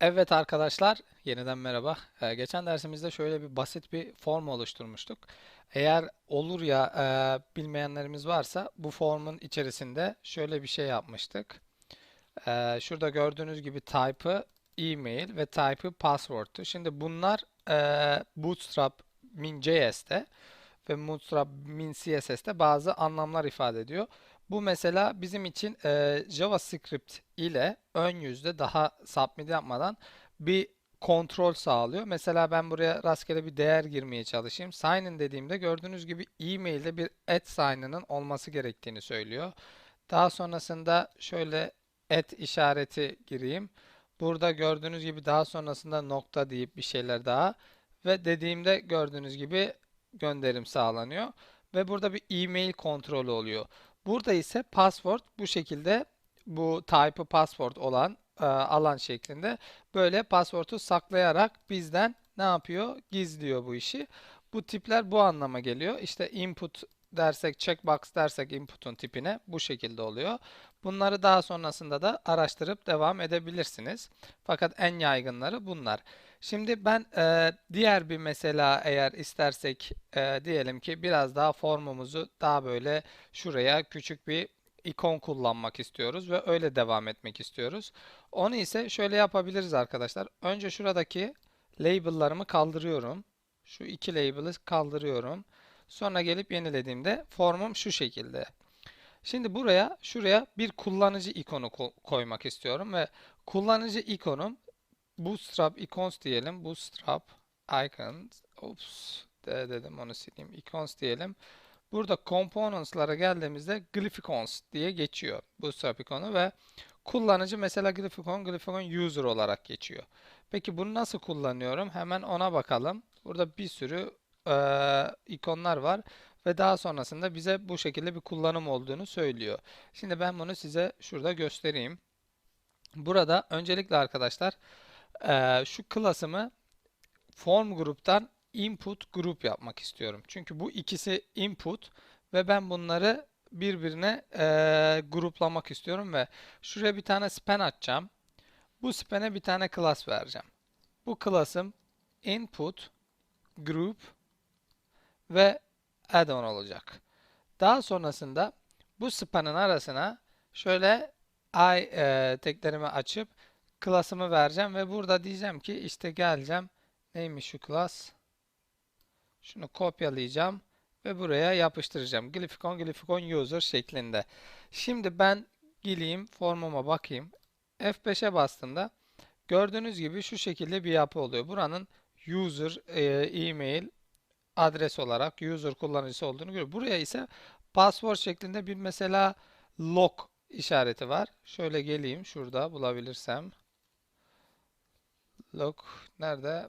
Evet arkadaşlar, yeniden merhaba. Ee, geçen dersimizde şöyle bir basit bir form oluşturmuştuk. Eğer olur ya e, bilmeyenlerimiz varsa bu formun içerisinde şöyle bir şey yapmıştık. Ee, şurada gördüğünüz gibi type'ı e-mail ve type'ı password'tu. Şimdi bunlar e, Bootstrap min.js'te ve Bootstrap min.css'te bazı anlamlar ifade ediyor. Bu mesela bizim için e, JavaScript ile ön yüzde daha submit yapmadan bir kontrol sağlıyor. Mesela ben buraya rastgele bir değer girmeye çalışayım. Sign in dediğimde gördüğünüz gibi e-mail'de bir at sign'ının olması gerektiğini söylüyor. Daha sonrasında şöyle at işareti gireyim. Burada gördüğünüz gibi daha sonrasında nokta deyip bir şeyler daha ve dediğimde gördüğünüz gibi gönderim sağlanıyor ve burada bir e-mail kontrolü oluyor. Burada ise password bu şekilde bu type'ı password olan e, alan şeklinde böyle password'u saklayarak bizden ne yapıyor? Gizliyor bu işi. Bu tipler bu anlama geliyor. İşte input dersek, checkbox dersek input'un tipine bu şekilde oluyor. Bunları daha sonrasında da araştırıp devam edebilirsiniz. Fakat en yaygınları bunlar. Şimdi ben e, diğer bir mesela eğer istersek e, diyelim ki biraz daha formumuzu daha böyle şuraya küçük bir ikon kullanmak istiyoruz ve öyle devam etmek istiyoruz. Onu ise şöyle yapabiliriz arkadaşlar. Önce şuradaki label'larımı kaldırıyorum. Şu iki label'ı kaldırıyorum. Sonra gelip yenilediğimde formum şu şekilde. Şimdi buraya şuraya bir kullanıcı ikonu koymak istiyorum ve kullanıcı ikonum Bootstrap icons diyelim. Bootstrap icons. Oops. De dedim onu sileyim. Icons diyelim. Burada components'lara geldiğimizde glyphicons diye geçiyor. Bootstrap ikonu ve kullanıcı mesela glyphicon, glyphicon user olarak geçiyor. Peki bunu nasıl kullanıyorum? Hemen ona bakalım. Burada bir sürü e, ikonlar var ve daha sonrasında bize bu şekilde bir kullanım olduğunu söylüyor. Şimdi ben bunu size şurada göstereyim. Burada öncelikle arkadaşlar e, şu klasımı form gruptan input grup yapmak istiyorum. Çünkü bu ikisi input ve ben bunları birbirine e, gruplamak istiyorum ve şuraya bir tane span açacağım. Bu span'e bir tane class vereceğim. Bu class'ım input group ve add-on olacak. Daha sonrasında bu span'ın arasına şöyle i e, teklerimi açıp klasımı vereceğim ve burada diyeceğim ki işte geleceğim. Neymiş şu klas? Şunu kopyalayacağım ve buraya yapıştıracağım. Glyphicon, Glyphicon user şeklinde. Şimdi ben geleyim formuma bakayım. F5'e bastığımda gördüğünüz gibi şu şekilde bir yapı oluyor. Buranın user e, e-mail adres olarak user kullanıcısı olduğunu görüyoruz. Buraya ise password şeklinde bir mesela log işareti var. Şöyle geleyim şurada bulabilirsem. Log nerede?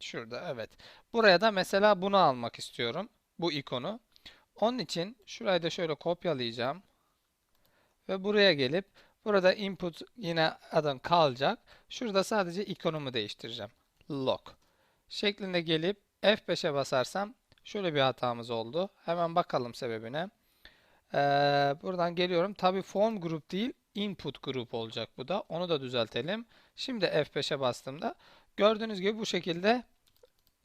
Şurada evet. Buraya da mesela bunu almak istiyorum. Bu ikonu. Onun için şurayı da şöyle kopyalayacağım. Ve buraya gelip burada input yine adım kalacak. Şurada sadece ikonumu değiştireceğim. Log. Şeklinde gelip F5'e basarsam şöyle bir hatamız oldu. Hemen bakalım sebebine. Ee, buradan geliyorum. Tabi form group değil input group olacak bu da. Onu da düzeltelim. Şimdi F5'e bastığımda gördüğünüz gibi bu şekilde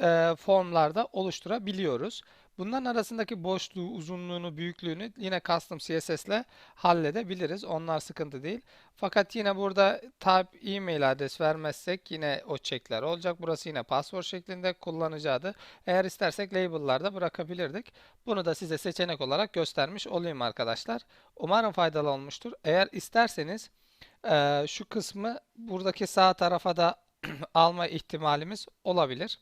e, formlarda oluşturabiliyoruz. Bunların arasındaki boşluğu, uzunluğunu, büyüklüğünü yine custom CSS ile halledebiliriz. Onlar sıkıntı değil. Fakat yine burada type e-mail adres vermezsek yine o çekler olacak. Burası yine password şeklinde kullanıcı adı. Eğer istersek label'larda bırakabilirdik. Bunu da size seçenek olarak göstermiş olayım arkadaşlar. Umarım faydalı olmuştur. Eğer isterseniz şu kısmı buradaki sağ tarafa da alma ihtimalimiz olabilir.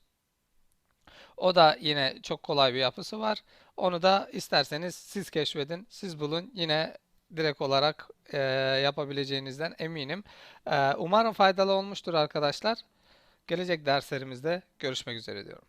O da yine çok kolay bir yapısı var. Onu da isterseniz siz keşfedin, siz bulun. Yine direkt olarak e, yapabileceğinizden eminim. E, umarım faydalı olmuştur arkadaşlar. Gelecek derslerimizde görüşmek üzere diyorum.